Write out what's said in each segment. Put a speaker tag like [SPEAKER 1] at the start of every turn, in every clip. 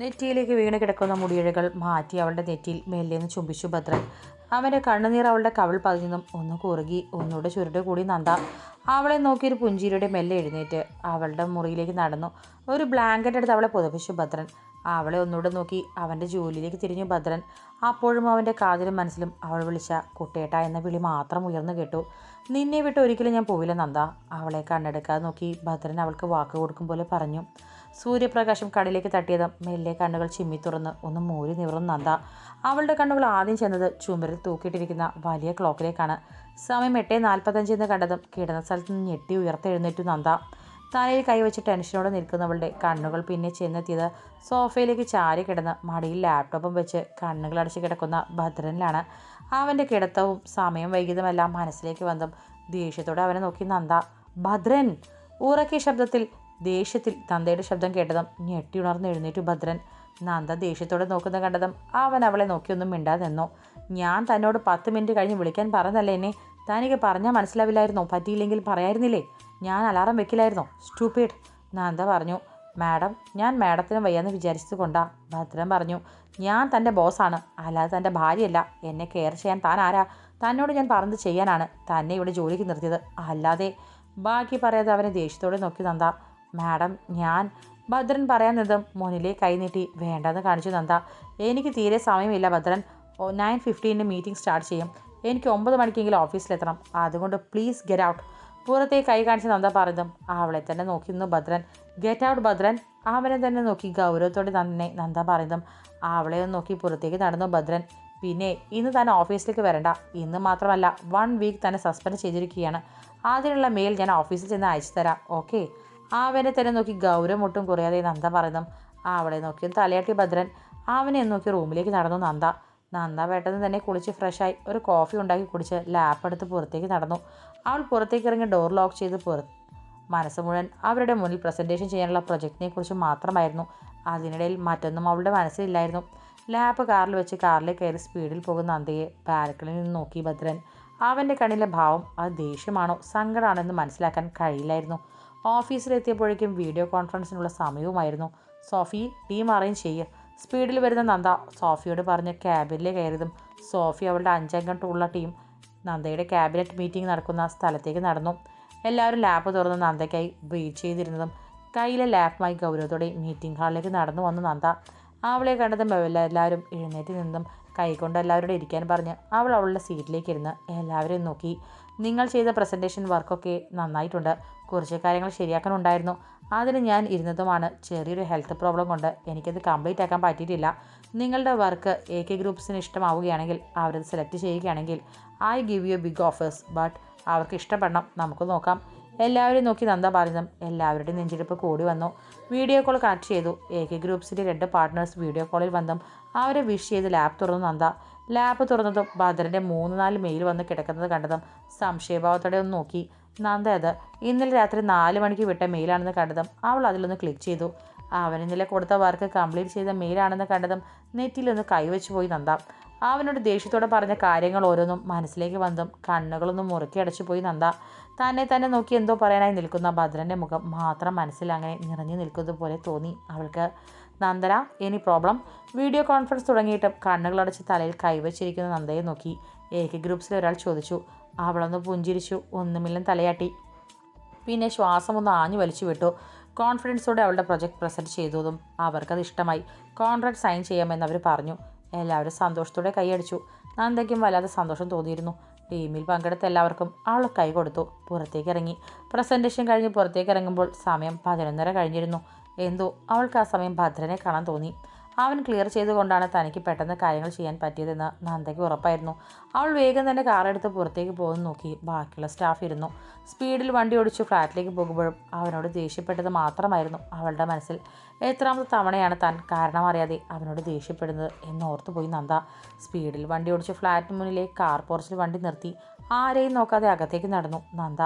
[SPEAKER 1] നെറ്റിയിലേക്ക് വീണ് കിടക്കുന്ന മുടിയിഴകൾ മാറ്റി അവളുടെ നെറ്റിയിൽ മെല്ലെന്ന് ചുംബിച്ചു ഭദ്രൻ. അവന്റെ കണ്ണുനീർ അവളുടെ കവിൾ പതിഞ്ഞതും ഒന്ന് കുറുകി ഒന്നുകൂടെ ചുരുടെ കൂടി നന്ദ. അവളെ നോക്കിയൊരു പുഞ്ചിരിയുടെ മെല്ലെ എഴുന്നേറ്റ് അവളുടെ മുറിയിലേക്ക് നടന്നു. ഒരു ബ്ലാങ്കറ്റ് എടുത്ത് അവളെ പുതപ്പിച്ചു ഭദ്രൻ. അവളെ ഒന്നുകൂടെ നോക്കി അവന്റെ ജോലിയിലേക്ക് തിരിഞ്ഞു ഭദ്രൻ. അപ്പോഴും അവന്റെ കാതിലും മനസ്സിലും അവൾ വിളിച്ച കുട്ടേട്ട എന്ന വിളി മാത്രം ഉയർന്നു കേട്ടു. നിന്നെ വിട്ട് ഒരിക്കലും ഞാൻ പോവില്ല നന്ദ. അവളെ കണ്ണെടുക്കാതെ നോക്കി ഭദ്രൻ അവൾക്ക് വാക്ക് കൊടുക്കും പോലെ പറഞ്ഞു. സൂര്യപ്രകാശം കടലിലേക്ക് തട്ടിയതും മെല്ലെ കണ്ണുകൾ ചിമ്മി തുറന്ന് ഒന്ന് മൂരി നിവർന്ന് നന്ദ. അവളുടെ കണ്ണുകൾ ആദ്യം ചെന്നത് ചുമരിൽ തൂക്കിയിട്ടിരിക്കുന്ന വലിയ ക്ലോക്കിലേക്കാണ്. സമയം എട്ട് നാൽപ്പത്തഞ്ച് എന്ന് കണ്ടതും കിടന്ന സ്ഥലത്ത് നിന്ന് ഞെട്ടി ഉയർത്തെഴുന്നേറ്റു നന്ദ. തലയിൽ കൈവച്ച് ടെൻഷനോടെ നിൽക്കുന്നവളുടെ കണ്ണുകൾ പിന്നെ ചെന്നെത്തിയത് സോഫയിലേക്ക് ചാരി കിടന്ന് മടിയിൽ ലാപ്ടോപ്പും വെച്ച് കണ്ണുകൾ അടച്ച് കിടക്കുന്ന ഭദ്രനിലാണ്. അവന്റെ കിടത്തവും സമയം വൈകിയതുമെല്ലാം മനസ്സിലേക്ക് വന്നതും ദേഷ്യത്തോടെ അവനെ നോക്കി നന്ദ. ഭദ്രൻ! ഉറക്കിയ ശബ്ദത്തിൽ ദേഷ്യത്തിൽ തന്തയുടെ ശബ്ദം കേട്ടതും ഞെട്ടി ഉണർന്ന് എഴുന്നേറ്റു ഭദ്രൻ. നന്ദ ദേഷ്യത്തോടെ നോക്കുന്ന കണ്ടതും അവൻ അവളെ നോക്കിയൊന്നും മിണ്ടാതെ നിന്നു. ഞാൻ തന്നോട് പത്ത് മിനിറ്റ് കഴിഞ്ഞ് വിളിക്കാൻ പറഞ്ഞല്ലേ എന്നെ? തനിക്ക് പറഞ്ഞാൽ മനസ്സിലാവില്ലായിരുന്നോ? പറ്റിയില്ലെങ്കിൽ പറയായിരുന്നില്ലേ? ഞാൻ അലാറം വെക്കില്ലായിരുന്നോ? സ്റ്റൂപ്പിഡ് നന്ദ പറഞ്ഞു. മാഡം ഞാൻ മാഡത്തിന് വയ്യാന്ന് വിചാരിച്ചത് കൊണ്ടാ. ഭദ്രൻ പറഞ്ഞു. ഞാൻ തന്റെ ബോസാണ്. അല്ലാതെ തന്റെ ഭാര്യയല്ല. എന്നെ കെയർ ചെയ്യാൻ താൻ ആരാ? തന്നോട് ഞാൻ പറഞ്ഞത് ചെയ്യാനാണ്. തന്നെ ഇവിടെ ജോലിക്ക് നിർത്തിയത്. അല്ലാതെ. ബാക്കി പറയാതെ അവനെ ദേഷ്യത്തോടെ നോക്കി നന്ദ. മാഡം ഞാൻ ഭദ്രൻ പറയാൻ നിന്നും മുന്നിലെ കൈനീട്ടി വേണ്ടെന്ന് കാണിച്ചു നന്ദ എനിക്ക് തീരെ സമയമില്ല ഭദ്രൻ. നയൻ ഫിഫ്റ്റീന്റെ മീറ്റിംഗ് സ്റ്റാർട്ട് ചെയ്യും. എനിക്ക് ഒമ്പത് മണിക്കെങ്കിലും ഓഫീസിലെത്തണം. അതുകൊണ്ട് പ്ലീസ് ഗെറ്റ് ഔട്ട്. പുറത്തേക്ക് കൈ കാണിച്ച് നന്ദ പറഞ്ഞതും അവളെ തന്നെ നോക്കി നിന്നു ഭദ്രൻ. Get out Bhadran. അവനെ തന്നെ നോക്കി ഗൗരവത്തോടെ തന്നെ നന്ദ പറഞ്ഞതും അവളെ നോക്കി പുറത്തേക്ക് നടന്നു ഭദ്രൻ. പിന്നെ ഇന്ന് തന്നെ ഓഫീസിലേക്ക് വരണ്ട. ഇന്ന് മാത്രമല്ല വൺ വീക്ക് തന്നെ സസ്പെൻഡ് ചെയ്തിരിക്കുകയാണ്. അതിനുള്ള മെയിൽ ഞാൻ ഓഫീസിൽ ചെന്ന് അയച്ചു തരാം. ഓക്കെ? അവനെ തന്നെ നോക്കി ഗൗരവം ഒട്ടും കുറയാതെ നന്ദ പറയുന്നു. അവളെ നോക്കി തലയാട്ടി ഭദ്രൻ. ആവനെ നോക്കി റൂമിലേക്ക് നടന്നു നന്ദ. നന്ദ പെട്ടെന്ന് തന്നെ കുളിച്ച് ഫ്രഷായി ഒരു കോഫി ഉണ്ടാക്കി കുടിച്ച് ലാപ്പ് എടുത്ത് പുറത്തേക്ക് നടന്നു. അവൾ പുറത്തേക്ക് ഇറങ്ങി ഡോർ ലോക്ക് ചെയ്ത് പുറ മനസ്സ് മുഴുവൻ അവരുടെ മുന്നിൽ പ്രസന്റേഷൻ ചെയ്യാനുള്ള പ്രൊജക്റ്റിനെ കുറിച്ച് മാത്രമായിരുന്നു. അതിനിടയിൽ മറ്റൊന്നും അവളുടെ മനസ്സിലില്ലായിരുന്നു. ലാപ്പ് കാറിൽ വെച്ച് കാറിൽ കയറി സ്പീഡിൽ പോകുന്ന നന്ദയെ ബാൽക്കണിൽ നിന്ന് നോക്കി ഭദ്രൻ. അവന്റെ കണ്ണിലെ ഭാവം അത് ദേഷ്യമാണോ സങ്കടമാണെന്ന് മനസ്സിലാക്കാൻ കഴിയില്ലായിരുന്നു. ഓഫീസിലെത്തിയപ്പോഴേക്കും വീഡിയോ കോൺഫറൻസിനുള്ള സമയവുമായിരുന്നു. സോഫി ടീം അറേഞ്ച് ചെയ്യുക സ്പീഡിൽ വരുന്ന നന്ദ സോഫിയോട് പറഞ്ഞ് ക്യാബിനിൽ കയറിയതും സോഫി അവളുടെ അഞ്ചംഗം ടൂളുള്ള ടീം നന്ദയുടെ ക്യാബിനറ്റ് മീറ്റിംഗ് നടക്കുന്ന സ്ഥലത്തേക്ക് നടന്നു. എല്ലാവരും ലാപ്പ് തുറന്ന് നന്ദയ്ക്കായി വെയിറ്റ് ചെയ്തിരുന്നതും കയ്യിലെ ലാപ്പുമായി ഗൗരവത്തോടെ മീറ്റിംഗ് ഹാളിലേക്ക് നടന്നു വന്നു നന്ദ അവളെ കണ്ടതും എല്ലാവരും എഴുന്നേറ്റ് നിന്നും കൈകൊണ്ട് എല്ലാവരോടും ഇരിക്കാൻ പറഞ്ഞ് അവൾ അവളുടെ സീറ്റിലേക്ക് ഇരുന്ന് എല്ലാവരെയും നോക്കി. നിങ്ങൾ ചെയ്ത പ്രസന്റേഷൻ വർക്കൊക്കെ നന്നായിട്ടുണ്ട്. കുറച്ച് കാര്യങ്ങൾ ശരിയാക്കാനുണ്ടായിരുന്നു. അതിന് ഞാൻ ഇരുന്നതുമാണ്. ചെറിയൊരു ഹെൽത്ത് പ്രോബ്ലം കൊണ്ട് എനിക്കത് കംപ്ലീറ്റ് ആക്കാൻ പറ്റിയിട്ടില്ല. നിങ്ങളുടെ വർക്ക് എ കെ ഗ്രൂപ്പ്സിന് ഇഷ്ടമാവുകയാണെങ്കിൽ അവരത് സെലക്ട് ചെയ്യുകയാണെങ്കിൽ I give you big offers but അവർക്ക് ഇഷ്ടപ്പെടണം. നമുക്ക് നോക്കാം. എല്ലാവരും നോക്കി നന്ദ പറഞ്ഞതും എല്ലാവരുടെയും നെഞ്ചിടിപ്പ് കൂടി വന്നു. വീഡിയോ കോൾ കണക്ട് ചെയ്തു. എ കെ ഗ്രൂപ്പ്സിന്റെ രണ്ട് പാർട്ട്നേഴ്സ് വീഡിയോ കോളിൽ വന്നും. അവരെ വിഷ് ചെയ്ത് ലാപ്പ് തുറന്നു നന്ദ. ലാപ്പ് തുറന്നതും ഭദ്രന്റെ മൂന്ന് നാല് മെയിൽ വന്ന് കിടക്കുന്നത് കണ്ടതും സംശയഭാവത്തോടെ ഒന്ന് നോക്കി. നന്ദ അത് ഇന്നലെ രാത്രി നാല് മണിക്ക് വിട്ട മെയിലാണെന്ന് കണ്ടതും അവൾ അതിലൊന്ന് ക്ലിക്ക് ചെയ്തു. അവൻ ഇന്നലെ കൊടുത്ത വർക്ക് കംപ്ലീറ്റ് ചെയ്ത മെയിലാണെന്ന് കണ്ടതും നെറ്റിലൊന്ന് കൈവച്ച് പോയി നന്ദ. അവനോട് ദേഷ്യത്തോടെ പറഞ്ഞ കാര്യങ്ങൾ ഓരോന്നും മനസ്സിലേക്ക് വന്നതും കണ്ണുകളൊന്നും മുറുക്കി അടച്ചു പോയി നന്ദ. തന്നെ തന്നെ നോക്കി എന്തോ പറയാനായി നിൽക്കുന്ന ഭദ്രന്റെ മുഖം മാത്രം മനസ്സിൽ അങ്ങനെ നിറഞ്ഞു നിൽക്കുന്നത് പോലെ തോന്നി അവൾക്ക്. Nandana any problem video conference തുടങ്ങിയിട്ടും കണ്ണുകളടച്ച് തലയിൽ കൈവച്ചിരിക്കുന്ന നന്ദയെ നോക്കി. എ കെ ഗ്രൂപ്പ്സിലെ ഒരാൾ ചോദിച്ചു അവളൊന്ന് പുഞ്ചിരിച്ചു ഒന്നുമില്ലും തലയാട്ടി. പിന്നെ ശ്വാസം ഒന്ന് ആഞ്ഞു വലിച്ചു വിട്ടു. കോൺഫിഡൻസോടെ അവളുടെ പ്രൊജക്ട് പ്രസന്റ് ചെയ്തതും അവർക്കത് ഇഷ്ടമായി. കോൺട്രാക്ട് സൈൻ ചെയ്യാമെന്ന് അവർ പറഞ്ഞു. എല്ലാവരും സന്തോഷത്തോടെ കൈയടിച്ചു നന്ദയ്ക്കും വല്ലാതെ സന്തോഷം തോന്നിയിരുന്നു. ടീമിൽ പങ്കെടുത്ത എല്ലാവർക്കും അവൾ കൈ കൊടുത്തു. പുറത്തേക്ക് ഇറങ്ങി. പ്രസന്റേഷൻ കഴിഞ്ഞ് പുറത്തേക്ക് ഇറങ്ങുമ്പോൾ സമയം പതിനൊന്നര കഴിഞ്ഞിരുന്നു. എന്തോ അവൾക്ക് ആ സമയം ഭദ്രനെ കാണാൻ തോന്നി. അവൻ ക്ലിയർ ചെയ്തുകൊണ്ടാണ് തനിക്ക് പെട്ടെന്ന് കാര്യങ്ങൾ ചെയ്യാൻ പറ്റിയതെന്ന് നന്ദയ്ക്ക് ഉറപ്പായിരുന്നു. അവൾ വേഗം തന്നെ കാറെടുത്ത് പുറത്തേക്ക് പോകുന്നു നോക്കി ബാക്കിയുള്ള സ്റ്റാഫ് ഇരുന്നു. സ്പീഡിൽ വണ്ടി ഓടിച്ച് ഫ്ലാറ്റിലേക്ക് പോകുമ്പോഴും അവനോട് ദേഷ്യപ്പെട്ടത് മാത്രമായിരുന്നു അവളുടെ മനസ്സിൽ. എത്രാമത്തെ തവണയാണ് താൻ കാരണം അറിയാതെ അവനോട് ദേഷ്യപ്പെടുന്നത് എന്നോർത്തു പോയി നന്ദ. സ്പീഡിൽ വണ്ടി ഓടിച്ച് ഫ്ലാറ്റിന് മുന്നിലെ കാർ പോർച്ചിൽ വണ്ടി നിർത്തി ആരെയും നോക്കാതെ അകത്തേക്ക് നടന്നു നന്ദ.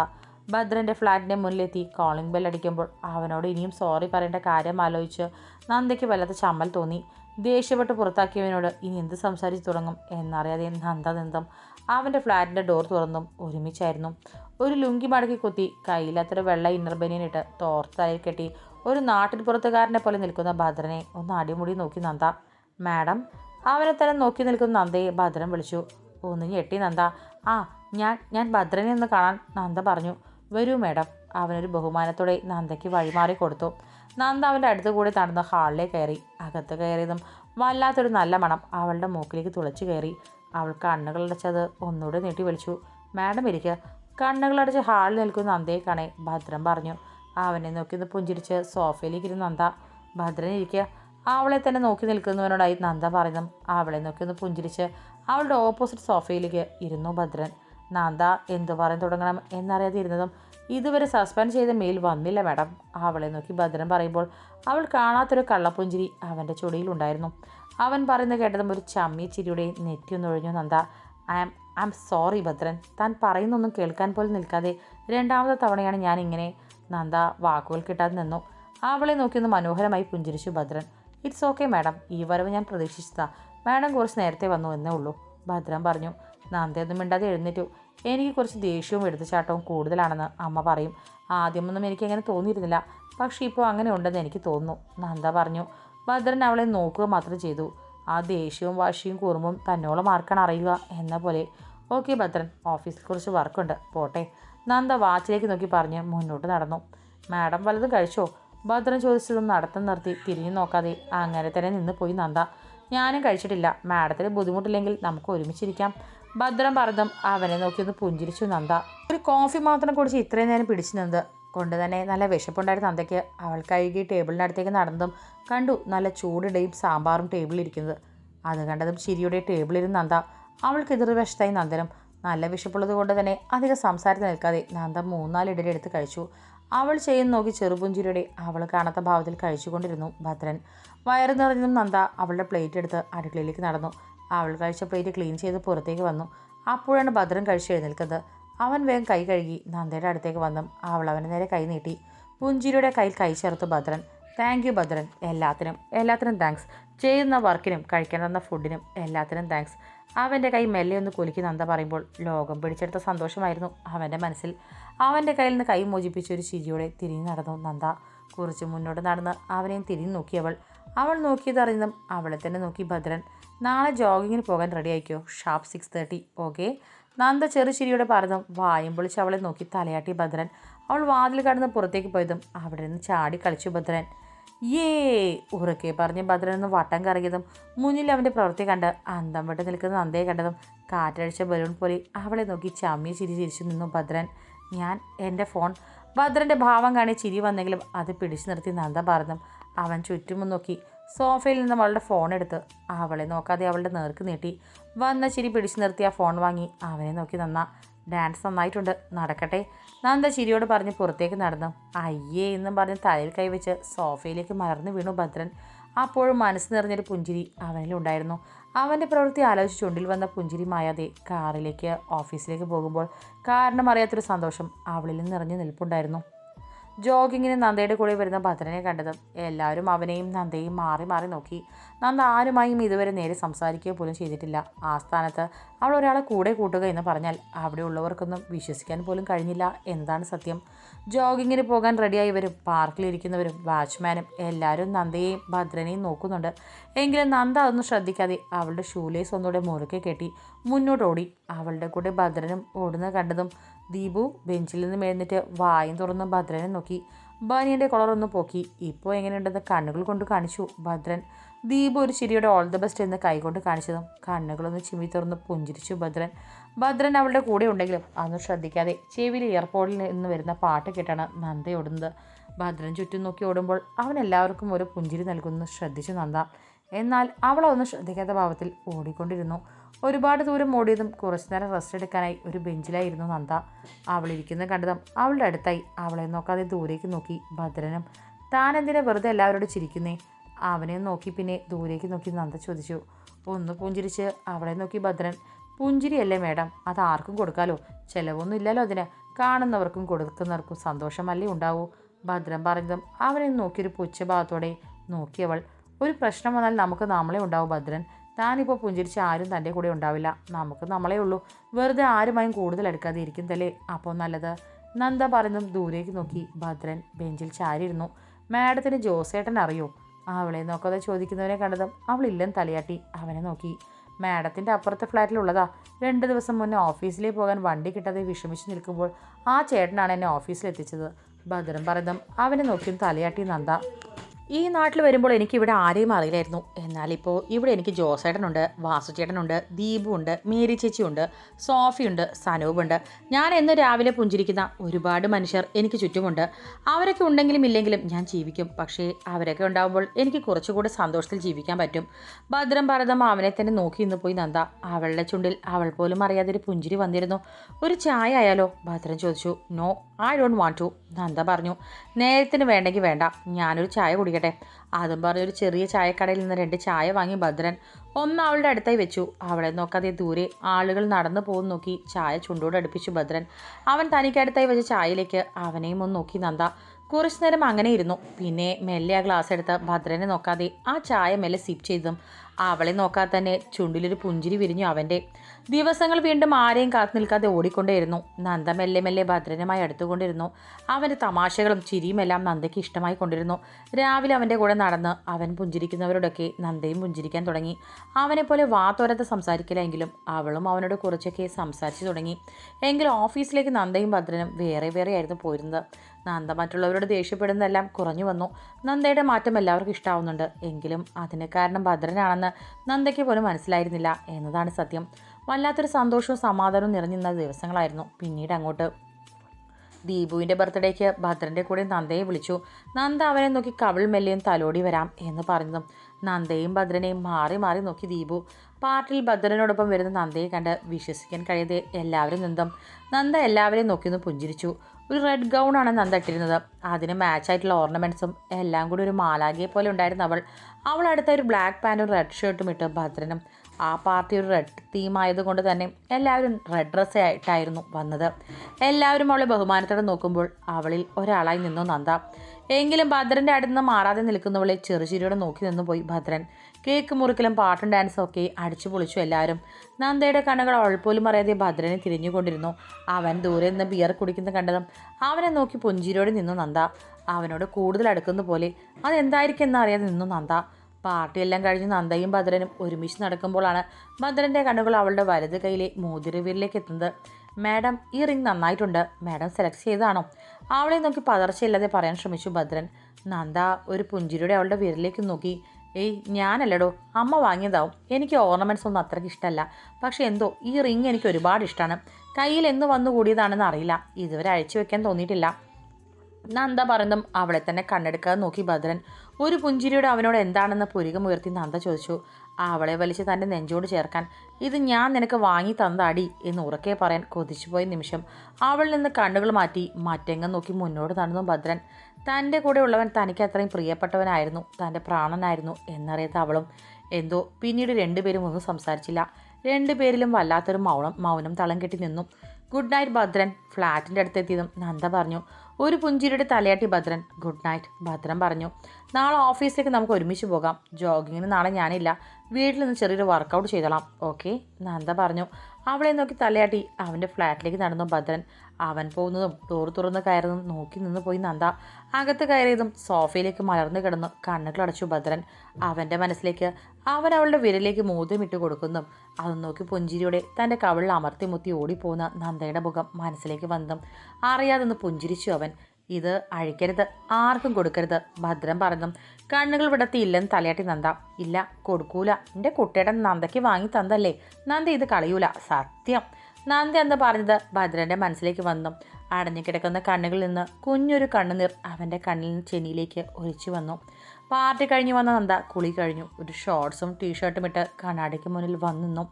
[SPEAKER 1] ഭദ്രന്റെ ഫ്ലാറ്റിന്റെ മുന്നിലെത്തി. കോളിംഗ് ബെൽ അടിക്കുമ്പോൾ അവനോട് ഇനിയും സോറി പറയേണ്ട കാര്യം ആലോചിച്ച് നന്ദയ്ക്ക് വല്ലാത്ത ചമ്മൽ തോന്നി. ദേഷ്യപ്പെട്ട് പുറത്താക്കിയവനോട് ഇനി എന്ത് സംസാരിച്ച് തുടങ്ങും എന്നറിയാതെ നന്ദ നിന്ദം അവന്റെ ഫ്ലാറ്റിന്റെ ഡോർ തുറന്നും ഒരുമിച്ചായിരുന്നു. ഒരു ലുങ്കി മടക്കി കുത്തി കയ്യിലത്ര വെള്ള ഇന്നർ ബനിയനിട്ട് തോർത്ത് തലയിൽ കെട്ടി ഒരു നാട്ടിൻപുറത്തുകാരനെ പോലെ നിൽക്കുന്ന ഭദ്രനെ ഒന്ന് അടിമുടി നോക്കി നന്ദ. മാഡം അവനെ തന്നെ നോക്കി നിൽക്കുന്ന നന്ദയെ ഭദ്രൻ വിളിച്ചു. ഒന്ന് ഞെട്ടി നന്ദ. ആ ഞാൻ ഞാൻ ഭദ്രനെ ഒന്ന് കാണാൻ നന്ദ പറഞ്ഞു. വരൂ മാഡം. അവനൊരു ബഹുമാനത്തോടെ നന്ദയ്ക്ക് വഴിമാറി കൊടുത്തു. നന്ദ അവന്റെ അടുത്ത് കൂടി നടന്ന് ഹാളിലേക്ക് കയറി. അകത്ത് കയറിയതും വല്ലാത്തൊരു നല്ല മണം അവളുടെ മൂക്കിലേക്ക് തുളച്ചു കയറി. അവൾ കണ്ണുകളടച്ചത് ഒന്നുകൂടെ നീട്ടി വിളിച്ചു. മാഡം ഇരിക്കുക കണ്ണുകളടച്ച് ഹാളിൽ നിൽക്കുന്ന നന്ദയെ കാണേ ഭദ്രൻ പറഞ്ഞു. അവനെ നോക്കി ഒന്ന് പുഞ്ചിരിച്ച് സോഫയിലേക്ക് ഇരുന്ന് നന്ദ. ഭദ്രൻ ഇരിക്കുക അവളെ തന്നെ നോക്കി നിൽക്കുന്നവനോടായി നന്ദ പറയുന്നു. അവളെ നോക്കി ഒന്ന് പുഞ്ചിരിച്ച് അവളുടെ ഓപ്പോസിറ്റ് സോഫയിലേക്ക് ഇരുന്നു ഭദ്രൻ. നന്ദ എന്തു പറയാൻ തുടങ്ങണം എന്നറിയാതെ ഇരുന്നതും ഇതുവരെ സസ്പെൻഡ് ചെയ്ത മെയിൽ വന്നില്ല മാഡം. അവളെ നോക്കി ഭദ്രൻ പറയുമ്പോൾ അവൾ കാണാത്തൊരു കള്ളപ്പുഞ്ചിരി അവന്റെ ചുടിയിലുണ്ടായിരുന്നു അവൻ പറയുന്നത് കേട്ടതും ഒരു ചമ്മിയ ചിരിയുടെ നെറ്റിയൊന്നൊഴിഞ്ഞു Nanda I am I am sorry Bhadran. താൻ പറയുന്നൊന്നും കേൾക്കാൻ പോലും നിൽക്കാതെ രണ്ടാമത്തെ തവണയാണ് ഞാൻ ഇങ്ങനെ നന്ദ വാക്കുകൾ കിട്ടാതെ നിന്നു. അവളെ നോക്കിയൊന്ന് മനോഹരമായി പുഞ്ചിരിച്ചു ഭദ്രൻ. ഇറ്റ്സ് ഓക്കെ മാഡം ഈ വരവ് ഞാൻ പ്രതീക്ഷിച്ചതാ. മാഡം കുറച്ച് നേരത്തെ വന്നു എന്നേ ഉള്ളൂ. ഭദ്രൻ പറഞ്ഞു. നന്ദയൊന്നും മിണ്ടാതെ എഴുന്നേറ്റു. എനിക്ക് കുറച്ച് ദേഷ്യവും എടുത്തുചാട്ടവും കൂടുതലാണെന്ന് അമ്മ പറയും. ആദ്യമൊന്നും എനിക്ക് അങ്ങനെ തോന്നിയിരുന്നില്ല. പക്ഷേ ഇപ്പോൾ അങ്ങനെ ഉണ്ടെന്ന് എനിക്ക് തോന്നുന്നു. നന്ദ പറഞ്ഞു. ഭദ്രൻ അവളെ നോക്കുക മാത്രം ചെയ്തു. ആ ദേഷ്യവും വാശിയും കുറുമ്പും തന്നോളം ആർക്കാണ് അറിയുക എന്ന പോലെ. ഓക്കെ ഭദ്രൻ ഓഫീസിൽ കുറച്ച് വർക്കുണ്ട്. പോട്ടെ. നന്ദ വാച്ചിലേക്ക് നോക്കി പറഞ്ഞ് മുന്നോട്ട് നടന്നു. മാഡം വലതും കഴിച്ചോ? ഭദ്രൻ ചോദിച്ചതും നടത്തം നിർത്തി തിരിഞ്ഞു നോക്കാതെ അങ്ങനെ തന്നെ നിന്ന് പോയി നന്ദ. ഞാനും കഴിച്ചിട്ടില്ല. മാഡത്തിന് ബുദ്ധിമുട്ടില്ലെങ്കിൽ നമുക്ക് ഒരുമിച്ചിരിക്കാം. ഭദ്രൻ പറഞ്ഞതും അവനെ നോക്കി ഒന്ന് പുഞ്ചിരിച്ചു നന്ദ. ഒരു കോഫി മാത്രം കുടിച്ച് ഇത്രയും നേരം പിടിച്ചു നിന്നത് കൊണ്ട് തന്നെ നല്ല വിശപ്പുണ്ടായിരുന്ന നന്ദയ്ക്ക്. അവൾ കഴുകി ടേബിളിന്റെ അടുത്തേക്ക് നടന്നതും കണ്ടു നല്ല ചൂടിടയും സാമ്പാറും ടേബിളിലിരിക്കുന്നത് അത് കണ്ടതും ചിരിയുടെ ടേബിളിരുന്ന് നന്ദ അവൾക്ക് എതിർവശത്തായി നന്ദനം നല്ല വിശപ്പുള്ളത് കൊണ്ട് തന്നെ അധികം സംസാരത്തിൽ നിൽക്കാതെ നന്ദ മൂന്നാൽ ഇഡലി എടുത്ത് കഴിച്ചു. അവൾ ചെയ്യുന്ന നോക്കി ചെറുപുഞ്ചിരിയുടെ അവൾ കാണാത്ത ഭാവത്തിൽ കഴിച്ചുകൊണ്ടിരുന്നു ഭദ്രൻ. വയറ് നിറഞ്ഞതും നന്ദ അവളുടെ പ്ലേറ്റ് എടുത്ത് അടുക്കളയിലേക്ക് നടന്നു. അവൾ കഴിച്ച പ്ലേറ്റ് ക്ലീൻ ചെയ്ത് പുറത്തേക്ക് വന്നു. അപ്പോഴാണ് ഭദ്രൻ കഴിച്ച് എഴുന്നേൽക്കുന്നത്. അവൻ വേഗം കൈ കഴുകി നന്ദയുടെ അടുത്തേക്ക് വന്നു. അവൾ അവന് നേരെ കൈ നീട്ടി. പുഞ്ചിരിയുടെ കയ്യിൽ കൈ ചേർത്തു ഭദ്രൻ താങ്ക് യു ഭദ്രൻ. എല്ലാത്തിനും എല്ലാത്തിനും താങ്ക്സ് ചെയ്യുന്ന വർക്കിനും കഴിക്കാൻ തന്ന ഫുഡിനും എല്ലാത്തിനും താങ്ക്സ് അവന്റെ കൈ മെല്ലെ ഒന്ന് കുലുക്കി നന്ദ പറയുമ്പോൾ ലോകം പിടിച്ചെടുത്ത സന്തോഷമായിരുന്നു അവന്റെ മനസ്സിൽ. അവന്റെ കയ്യിൽ നിന്ന് കൈ മോചിപ്പിച്ച ഒരു ചിരിയോടെ തിരിഞ്ഞു നടന്നു നന്ദ. കുറച്ച് മുന്നോട്ട് നടന്ന് അവനെയും തിരിഞ്ഞു നോക്കിയവൾ അവൾ. നോക്കിയതറിയുന്നതും അവളെ തന്നെ നോക്കി ഭദ്രൻ. നാളെ ജോഗിങ്ങിന് പോകാൻ റെഡി ആയിക്കോ? Sharp six thirty okay Nanda ചെറുചിരിയോടെ പറഞ്ഞതും വായും പൊളിച്ച് അവളെ നോക്കി തലയാട്ടി ഭദ്രൻ. അവൾ വാതിൽ കടന്ന് പുറത്തേക്ക് പോയതും അവിടെ നിന്ന് ചാടി കളിച്ചു ഭദ്രൻ. ഏ ഉറക്കെ പറഞ്ഞ് ഭദ്രൻ ഒന്ന് വട്ടം കറങ്ങിയതും മുന്നിൽ അവന്റെ പ്രവൃത്തി കണ്ട് അന്തം വിട്ട് നിൽക്കുന്ന നന്ദയെ കണ്ടതും കാറ്റഴിച്ച ബലൂൺ പോലെ അവളെ നോക്കി ചമ്മി ചിരി ചിരിച്ചു നിന്നു ഭദ്രൻ. ഞാൻ എന്റെ ഫോൺ. ഭദ്രന്റെ ഭാവം കാണി ചിരി വന്നെങ്കിലും അത് പിടിച്ചു നിർത്തി നന്ദ പറഞ്ഞു. അവൻ ചുറ്റും നോക്കി സോഫയിൽ നിന്ന് അവളുടെ ഫോൺ എടുത്ത് അവളെ നോക്കാതെ അവളുടെ നേർക്ക് നീട്ടി. വന്ന ചിരി പിടിച്ചു നിർത്തി ആ ഫോൺ വാങ്ങി. അവനെ നോക്കി നന്ന ഡാൻസ് നന്നായിട്ടുണ്ട്. നടക്കട്ടെ. നന്ദ ചിരിയോട് പറഞ്ഞ് പുറത്തേക്ക് നടന്നു. അയ്യേ എന്നും പറഞ്ഞ് തലയിൽ കൈവച്ച് സോഫയിലേക്ക് മലർന്നു വീണു ഭദ്രൻ. അപ്പോഴും മനസ്സ് നിറഞ്ഞൊരു പുഞ്ചിരി അവനിലുണ്ടായിരുന്നു അവന്റെ പ്രവൃത്തി ആലോചിച്ച് ചുണ്ടിൽ വന്ന പുഞ്ചിരി മായാതെ കാറിലേക്ക് ഓഫീസിലേക്ക് പോകുമ്പോൾ കാരണം അറിയാത്തൊരു സന്തോഷം അവളിൽ നിറഞ്ഞു നിൽപ്പുണ്ടായിരുന്നു. ജോഗിങ്ങിന് നന്ദയുടെ കൂടെ വരുന്ന ഭദ്രനെ കണ്ടതും എല്ലാവരും അവനെയും നന്ദയും മാറി മാറി നോക്കി. നന്ദ ആരുമായും ഇതുവരെ നേരെ സംസാരിക്കുക പോലും ചെയ്തിട്ടില്ല. ആ സ്ഥാനത്ത് അവൾ ഒരാളെ കൂടെ കൂട്ടുക എന്ന് പറഞ്ഞാൽ അവിടെ ഉള്ളവർക്കൊന്നും വിശ്വസിക്കാൻ പോലും കഴിഞ്ഞില്ല. എന്താണ് സത്യം? ജോഗിങ്ങിന് പോകാൻ റെഡിയായി വരും പാർക്കിലിരിക്കുന്നവരും വാച്ച്മാനും എല്ലാവരും നന്ദയെയും ഭദ്രനെയും നോക്കുന്നുണ്ട്. എങ്കിലും നന്ദ അതൊന്നും ശ്രദ്ധിക്കാതെ അവളുടെ ഷൂലേസ് ഒന്നുകൂടെ മുറുക്കെ കെട്ടി മുന്നോട്ട് ഓടി അവളുടെ കൂടെ ഭദ്രനും ഓടുന്നത് കണ്ടതും ദീപു ബെഞ്ചിൽ നിന്ന് എഴുന്നേറ്റ് വായും തുറന്ന് ഭദ്രനെ നോക്കി. ബനിയന്റെ ഒന്ന് പോക്കി. ഇപ്പോൾ എങ്ങനെയുണ്ടെന്ന് കണ്ണുകൾ കൊണ്ട് കാണിച്ചു ഭദ്രൻ. ദീപു ഒരു ചിരിയുടെ ഓൾ ദ ബെസ്റ്റ് എന്ന് കൈകൊണ്ട് കാണിച്ചതും കണ്ണുകളൊന്ന് ചിമ്മി തുറന്ന് പുഞ്ചിരിച്ചു ഭദ്രൻ. ഭദ്രൻ അവളുടെ കൂടെ ഉണ്ടെങ്കിലും അതൊന്നും ശ്രദ്ധിക്കാതെ ചെവിയിൽ എയർപോർട്ടിൽ നിന്ന് വരുന്ന പാട്ട് കേട്ടാണ് നന്ദ ഓടുന്നത്. ഭദ്രൻ ചുറ്റും നോക്കി ഓടുമ്പോൾ അവൻ എല്ലാവർക്കും ഒരു പുഞ്ചിരി നൽകുന്നു ശ്രദ്ധിച്ചു നന്ദ. എന്നാൽ അവൾ അതൊന്നും ശ്രദ്ധിക്കാത്ത ഭാവത്തിൽ ഓടിക്കൊണ്ടിരുന്നു. ഒരുപാട് ദൂരം ഓടിയതും കുറച്ചു നേരം റെസ്റ്റ് എടുക്കാനായി ഒരു ബെഞ്ചിലായിരുന്നു നന്ദ. അവളിരിക്കുന്നത് കണ്ടതും അവളുടെ അടുത്തായി അവളെ നോക്കാതെ ദൂരേക്ക് നോക്കി ഭദ്രനും. താൻ എന്തിനാ വെറുതെ എല്ലാവരോടും ചിരിക്കുന്നേ? അവനെ നോക്കി പിന്നെ ദൂരേക്ക് നോക്കി നന്ദ ചോദിച്ചു. ഒന്ന് പുഞ്ചിരിച്ച് അവളെ നോക്കി ഭദ്രൻ. പുഞ്ചിരിയല്ലേ മേഡം അത് ആർക്കും കൊടുക്കാലോ? ചിലവൊന്നും ഇല്ലല്ലോ അതിന്. കാണുന്നവർക്കും കൊടുക്കുന്നവർക്കും സന്തോഷമല്ലേ ഉണ്ടാവൂ? ഭദ്രൻ പറഞ്ഞതും അവനെ നോക്കിയൊരു പുച്ഛഭാവത്തോടെ നോക്കിയവൾ. ഒരു പ്രശ്നം വന്നാൽ നമുക്ക് നമ്മളെ ഉണ്ടാവും ഭദ്രൻ. താനിപ്പോൾ പുഞ്ചിരിച്ച് ആരും തന്റെ കൂടെ ഉണ്ടാവില്ല. നമുക്ക് നമ്മളേ ഉള്ളൂ. വെറുതെ ആരുമായും കൂടുതൽ എടുക്കാതെ ഇരിക്കുന്നതല്ലേ അപ്പോൾ നല്ലത്. നന്ദ പറഞ്ഞും ദൂരേക്ക് നോക്കി ഭദ്രൻ ബെഞ്ചിൽ ചാരിയിരുന്നു. മാഡത്തിന് ജോസേട്ടൻ അറിയോ? അവളെ നോക്കാതെ ചോദിക്കുന്നവനെ കണ്ടതും അവളില്ലെന്ന് തലയാട്ടി അവനെ നോക്കി. മാഡത്തിന്റെ അപ്പുറത്തെ ഫ്ലാറ്റിലുള്ളതാ. രണ്ട് ദിവസം മുന്നേ ഓഫീസിലേക്ക് പോകാൻ വണ്ടി കിട്ടാതെ വിഷമിച്ച് നിൽക്കുമ്പോൾ ആ ചേട്ടനാണ് എന്നെ ഓഫീസിലെത്തിച്ചത്. ഭദ്രൻ പറഞ്ഞതും അവനെ നോക്കിയും തലയാട്ടി നന്ദ. ഈ നാട്ടിൽ വരുമ്പോൾ എനിക്ക് ഇവിടെ ആരെയും അറിയില്ലായിരുന്നു. എന്നാൽ ഇപ്പോൾ ഇവിടെ എനിക്ക് ജോസേട്ടനുണ്ട് വാസുചേട്ടനുണ്ട് ദീപുണ്ട് മേരി ചേച്ചിയുണ്ട് സോഫിയുണ്ട് സനൂപുണ്ട്. ഞാൻ എന്ന് രാവിലെ പുഞ്ചിരിക്കുന്ന ഒരുപാട് മനുഷ്യർ എനിക്ക് ചുറ്റുമുണ്ട്. അവരൊക്കെ ഉണ്ടെങ്കിലും ഇല്ലെങ്കിലും ഞാൻ ജീവിക്കും. പക്ഷേ അവരൊക്കെ ഉണ്ടാകുമ്പോൾ എനിക്ക് കുറച്ചുകൂടി സന്തോഷത്തിൽ ജീവിക്കാൻ പറ്റും. ഭദ്രം ഭരതം അവനെ തന്നെ നോക്കി ഇന്ന് പോയി നന്ദ. അവളുടെ ചുണ്ടിൽ അവൾ പോലും അറിയാതെ ഒരു പുഞ്ചിരി വന്നിരുന്നു. ഒരു ചായ ആയാലോ? ഭദ്രൻ ചോദിച്ചു. No I don't want to. Nanda പറഞ്ഞു. നേരത്തിന് വേണ്ടെങ്കിൽ വേണ്ട. ഞാനൊരു ചായ കുടിക്കട്ടെ. അതും പറഞ്ഞ ഒരു ചെറിയ ചായക്കടയിൽ നിന്ന് രണ്ട് ചായ വാങ്ങി ഭദ്രൻ ഒന്ന് അവളുടെ അടുത്തായി വെച്ചു. അവളെ നോക്കാതെ ദൂരെ ആളുകൾ നടന്നു പോകുന്ന നോക്കി ചായ ചുണ്ടോട് അടുപ്പിച്ചു ഭദ്രൻ. അവൻ തനിക്കടുത്തായി വെച്ച ചായയിലേക്ക് അവനെയും ഒന്ന് നോക്കി നന്ദ. കുറച്ചു നേരം അങ്ങനെ ഇരുന്നു. പിന്നെ മെല്ലെ ആ ഗ്ലാസ് എടുത്ത് ഭദ്രനെ നോക്കാതെ ആ ചായ മെല്ലെ സിപ്പ് ചെയ്തും അവളെ നോക്കാതെ തന്നെ ചുണ്ടിലൊരു പുഞ്ചിരി വിരിഞ്ഞു അവന്റെ ദിവസങ്ങൾ വീണ്ടും ആരെയും കാത്തു നിൽക്കാതെ ഓടിക്കൊണ്ടേയിരുന്നു. നന്ദ മെല്ലെ മെല്ലെ ഭദ്രനുമായി അടുത്തുകൊണ്ടിരുന്നു. അവന്റെ തമാശകളും ചിരിയുമെല്ലാം നന്ദയ്ക്ക് ഇഷ്ടമായി കൊണ്ടിരുന്നു. രാവിലെ അവന്റെ കൂടെ നടന്ന് അവൻ പുഞ്ചിരിക്കുന്നവരോടൊക്കെ നന്ദയും പുഞ്ചിരിക്കാൻ തുടങ്ങി. അവനെപ്പോലെ വാ തോരത്ത് സംസാരിക്കില്ലെങ്കിലും അവളും അവനോട് കുറച്ചൊക്കെ സംസാരിച്ചു തുടങ്ങി. എങ്കിലും ഓഫീസിലേക്ക് നന്ദയും ഭദ്രനും വേറെ വേറെ ആയിരുന്നു പോയിരുന്നത്. നന്ദ മറ്റുള്ളവരോട് ദേഷ്യപ്പെടുന്നതെല്ലാം കുറഞ്ഞു വന്നു. നന്ദയുടെ മാറ്റം എല്ലാവർക്കും ഇഷ്ടാവുന്നുണ്ട്. എങ്കിലും അതിന് കാരണം ഭദ്രനാണെന്ന് നന്ദയ്ക്ക് പോലും മനസ്സിലായിരുന്നില്ല എന്നതാണ് സത്യം. വല്ലാത്തൊരു സന്തോഷവും സമാധാനവും നിറഞ്ഞിരുന്ന ദിവസങ്ങളായിരുന്നു പിന്നീട് അങ്ങോട്ട്. ദീപുവിന്റെ ബർത്ത്ഡേക്ക് ഭദ്രന്റെ കൂടെ നന്ദയെ വിളിച്ചു. നന്ദ അവനെ നോക്കി കവിൾ മെല്ലയും തലോടി വരാം എന്ന് പറഞ്ഞതും നന്ദയും ഭദ്രനെയും മാറി മാറി നോക്കി ദീപു. പാർട്ടിൽ ഭദ്രനോടൊപ്പം വരുന്ന നന്ദയെ കണ്ട് വിശ്വസിക്കാൻ കഴിയാതെ എല്ലാവരും നിന്നും. നന്ദ എല്ലാവരെയും നോക്കിയൊന്ന് പുഞ്ചിരിച്ചു. ഒരു റെഡ് ഗൗണാണ് നന്ദ ഇട്ടിരുന്നത് അതിന് മാച്ചായിട്ടുള്ള ഓർണമെന്റ്സും എല്ലാം കൂടി ഒരു മാലാഗിയെ പോലെ ഉണ്ടായിരുന്ന അവൾ. അവൾ അടുത്ത ഒരു ബ്ലാക്ക് പാന്റും റെഡ് ഷർട്ടും ഇട്ട് ഭദ്രനും ആ പാർട്ടി ഒരു റെഡ് തീം ആയതുകൊണ്ട് തന്നെ എല്ലാവരും റെഡ് ഡ്രസ്സ് ആയിട്ടായിരുന്നു വന്നത്. എല്ലാവരും അവളെ ബഹുമാനത്തോടെ നോക്കുമ്പോൾ അവളിൽ ഒരാളായി നിന്നു നന്ദ. എങ്കിലും ഭദ്രന്റെ അടുത്ത് നിന്ന് മാറാതെ നിൽക്കുന്നവളെ ചെറുചിരിയോടെ നോക്കി നിന്നു പോയി ഭദ്രൻ. കേക്ക് മുറിക്കലും പാട്ടും ഡാൻസും ഒക്കെ അടിച്ചു പൊളിച്ചു എല്ലാവരും. നന്ദയുടെ കണ്ണുകൾ അവൾപോലും അറിയാതെ ഭദ്രനെ തിരിഞ്ഞുകൊണ്ടിരുന്നു. അവൻ ദൂരെ നിന്ന് ബിയർ കുടിക്കുന്ന കണ്ടതും അവനെ നോക്കി പുഞ്ചിരിയോടെ നിന്നു നന്ദ. അവനോട് കൂടുതൽ അടുക്കുന്ന പോലെ അതെന്തായിരിക്കും എന്നറിയാതെ നിന്നു നന്ദ. പാർട്ടിയെല്ലാം കഴിഞ്ഞ് നന്ദയും ഭദ്രനും ഒരുമിച്ച് നടക്കുമ്പോഴാണ് ഭദ്രന്റെ കണ്ണുകൾ അവളുടെ വലത് കൈയിലെ മോതിരവീരിലേക്ക് എത്തുന്നത്. മാഡം ഈ റിംഗ് നന്നായിട്ടുണ്ട്. മാഡം സെലക്ട് ചെയ്താണോ അവളെ നോക്കി പതർച്ചയില്ലാതെ പറയാൻ ശ്രമിച്ചു ഭദ്രൻ. നന്ദ ഒരു പുഞ്ചിരിയുടെ അവളുടെ വിരലേക്ക് നോക്കി. ഏയ് ഞാനല്ലടോ. അമ്മ വാങ്ങിയതാവും. എനിക്ക് ഓർണമെന്റ്സ് ഒന്നും അത്രയ്ക്ക് ഇഷ്ടമല്ല പക്ഷേ എന്തോ ഈ റിങ് എനിക്ക് ഒരുപാട് ഇഷ്ടമാണ് കയ്യിൽ എന്ന് വന്നു കൂടിയതാണെന്ന് അറിയില്ല. ഇതുവരെ അഴിച്ചു വെക്കാൻ തോന്നിയിട്ടില്ല. നന്ദ പറയുന്നതും അവളെ തന്നെ കണ്ണെടുക്കാതെ നോക്കി ഭദ്രൻ. ഒരു പുഞ്ചിരിയുടെ അവനോട് എന്താണെന്ന് പുരികമുയർത്തി നന്ദ ചോദിച്ചു. അവളെ വലിച്ച് തന്റെ നെഞ്ചോട് ചേർക്കാൻ. ഇത് ഞാൻ നിനക്ക് വാങ്ങി തന്നടി എന്ന് ഉറക്കെ പറയാൻ കൊതിച്ചുപോയ നിമിഷം അവളിൽ നിന്ന് കണ്ണുകൾ മാറ്റി മറ്റെങ്ങും നോക്കി മുന്നോട്ട് നടന്നു ഭദ്രൻ. തന്റെ കൂടെ ഉള്ളവൻ തനിക്ക് അത്രയും പ്രിയപ്പെട്ടവനായിരുന്നു തന്റെ പ്രാണനായിരുന്നു എന്നറിയാത്ത അവളും എന്തോ പിന്നീട് രണ്ടുപേരും ഒന്നും സംസാരിച്ചില്ല. രണ്ടുപേരിലും വല്ലാത്തൊരു മൗനം മൗനം തളം കെട്ടി നിന്നു. ഗുഡ് നൈറ്റ് ഭദ്രൻ ഫ്ലാറ്റിന്റെ അടുത്തെത്തിയതും നന്ദ പറഞ്ഞു. ഒരു പുഞ്ചിരിയുടെ തലയാട്ടി ഭദ്രൻ ഗുഡ് നൈറ്റ് ഭദ്രൻ പറഞ്ഞു. നാളെ ഓഫീസിലേക്ക് നമുക്ക് ഒരുമിച്ച് പോകാം. ജോഗിങ്ങിന് നാളെ ഞാനില്ല. വീട്ടിൽ നിന്ന് ചെറിയൊരു വർക്കൗട്ട് ചെയ്തോളാം. ഓക്കെ നന്ദ പറഞ്ഞു. അവളെ നോക്കി തലയാട്ടി. അവന്റെ ഫ്ലാറ്റിലേക്ക് നടന്നു ഭദ്രൻ. അവൻ പോകുന്നതും ഡോർ തുറന്ന് കയറുന്നതും നോക്കി നിന്ന് പോയി നന്ദ. അകത്ത് കയറിയതും സോഫയിലേക്ക് മലർന്നു കിടന്നു. കണ്ണുകളടച്ചു ഭദ്രൻ. അവന്റെ മനസ്സിലേക്ക് അവൻ അവളുടെ വിരലേക്ക് മോതിരമിട്ട് കൊടുക്കുന്നതും അത് നോക്കി പുഞ്ചിരിയോടെ തന്റെ കവിളിൽ അമർത്തി മുത്തി ഓടിപ്പോകുന്ന നന്ദയുടെ മുഖം മനസ്സിലേക്ക് വന്നതും അറിയാതെന്ന് പുഞ്ചിരിച്ചു അവൻ. ഇത് അഴിക്കരുത്. ആർക്കും കൊടുക്കരുത്. ഭദ്രം പറഞ്ഞു കണ്ണുകൾ വിടത്തി ഇല്ലെന്ന് തലയാട്ടി നന്ദ. ഇല്ല കൊടുക്കൂല. എന്റെ കുട്ടിയുടെ നന്ദയ്ക്ക് വാങ്ങി തന്നല്ലേ നന്ദ ഇത് കളയൂല. സത്യം. നന്ദി എന്ന് പറഞ്ഞത് ഭദ്രന്റെ മനസ്സിലേക്ക് വന്നു. അടഞ്ഞു കിടക്കുന്ന കണ്ണുകളിൽ നിന്ന് കുഞ്ഞൊരു കണ്ണുനീർ അവന്റെ കണ്ണിൽ ചെന്നിയിലേക്ക് ഒലിച്ചു വന്നു. പാർട്ടി കഴിഞ്ഞ് വന്ന നന്ദ കുളി കഴിഞ്ഞു. ഒരു ഷോർട്സും ടീഷർട്ടും ഇട്ട് കണ്ണാടിക്ക് മുന്നിൽ വന്നു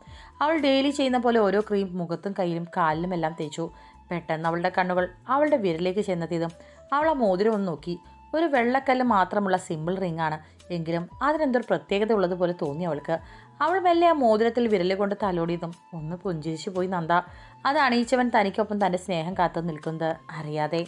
[SPEAKER 1] അവൾ ഡെയിലി ചെയ്യുന്ന പോലെ ഓരോ ക്രീം മുഖത്തും കയ്യിലും കാലിലും എല്ലാം തേച്ചു. പെട്ടെന്ന് അവളുടെ കണ്ണുകൾ അവളുടെ വിരലേക്ക് ചെന്നെത്തിയതും അവൾ ആ മോതിരം ഒന്ന് നോക്കി. ഒരു വെള്ളക്കല്ല് മാത്രമുള്ള സിമ്പിൾ റിംഗ് ആണ്. എങ്കിലും അതിനെന്തൊരു പ്രത്യേകത ഉള്ളതുപോലെ തോന്നി അവൾക്ക്. അവൾ മെല്ലെ ആ മോതിരത്തിൽ വിരലെ കൊണ്ട് തലോടിയതും ഒന്ന് പുഞ്ചിരിച്ചു പോയി നന്ദ. അത് അണിയിച്ചവൻ തനിക്കൊപ്പം തന്റെ സ്നേഹം കാത്തു നിൽക്കുന്നത് അറിയാതെ